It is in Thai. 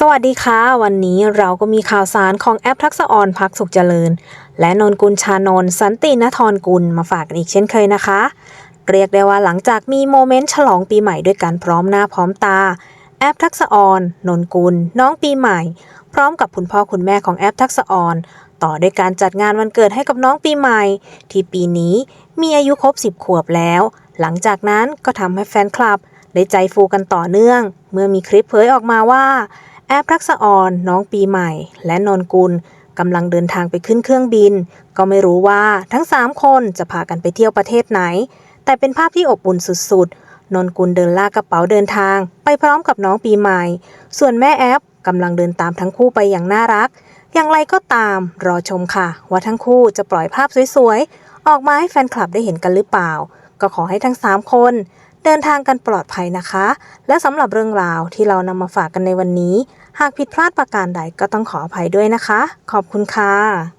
สวัสดีค่ะ วันนี้เราก็มีข่าวสารของแอปทักษะออนพักสุขเจริญ และนนกุลชานนท์สันตินทรกุลมาฝากกันอีกเช่นเคยนะคะ เรียกได้ว่าหลังจากมีโมเมนต์ฉลองปีใหม่ด้วยกันพร้อมหน้าพร้อมตา แอปทักษะออนนนกุล น้องปีใหม่ พร้อมกับคุณพ่อคุณแม่ของแอปทักษะออน ต่อด้วยการจัดงานวันเกิดให้กับน้องปีใหม่ ที่ปีนี้มีอายุครบ 10 ขวบแล้ว หลังจากนั้นก็ทำให้แฟนคลับได้ใจฟูกันต่อเนื่อง เมื่อมีคลิปเผยออกมาว่า แอปทักษออนน้องปีใหม่ และนนกุลกำลังเดินทางไปขึ้นเครื่องบิน ก็ไม่รู้ว่าทั้ง 3 คนจะพากันไปเที่ยวประเทศไหน แต่เป็นภาพที่อบอุ่นสุดๆ นนกุลเดินลากกระเป๋าเดินทาง ไปพร้อมกับน้องปีใหม่ ส่วนแม่แอปกำลังเดินตามทั้งคู่ไปอย่างน่ารัก อย่างไรก็ตามรอชมค่ะ ว่าทั้งคู่จะปล่อยภาพสวยๆ ออกมาให้แฟนคลับได้เห็นกันหรือเปล่า ก็ขอให้ทั้ง 3 คน เดินทางกันปลอดภัยนะคะ และสำหรับเรื่องราวที่เรานำมาฝากกันในวันนี้ หากผิดพลาดประการใดก็ต้องขออภัยด้วยนะคะ ขอบคุณค่ะ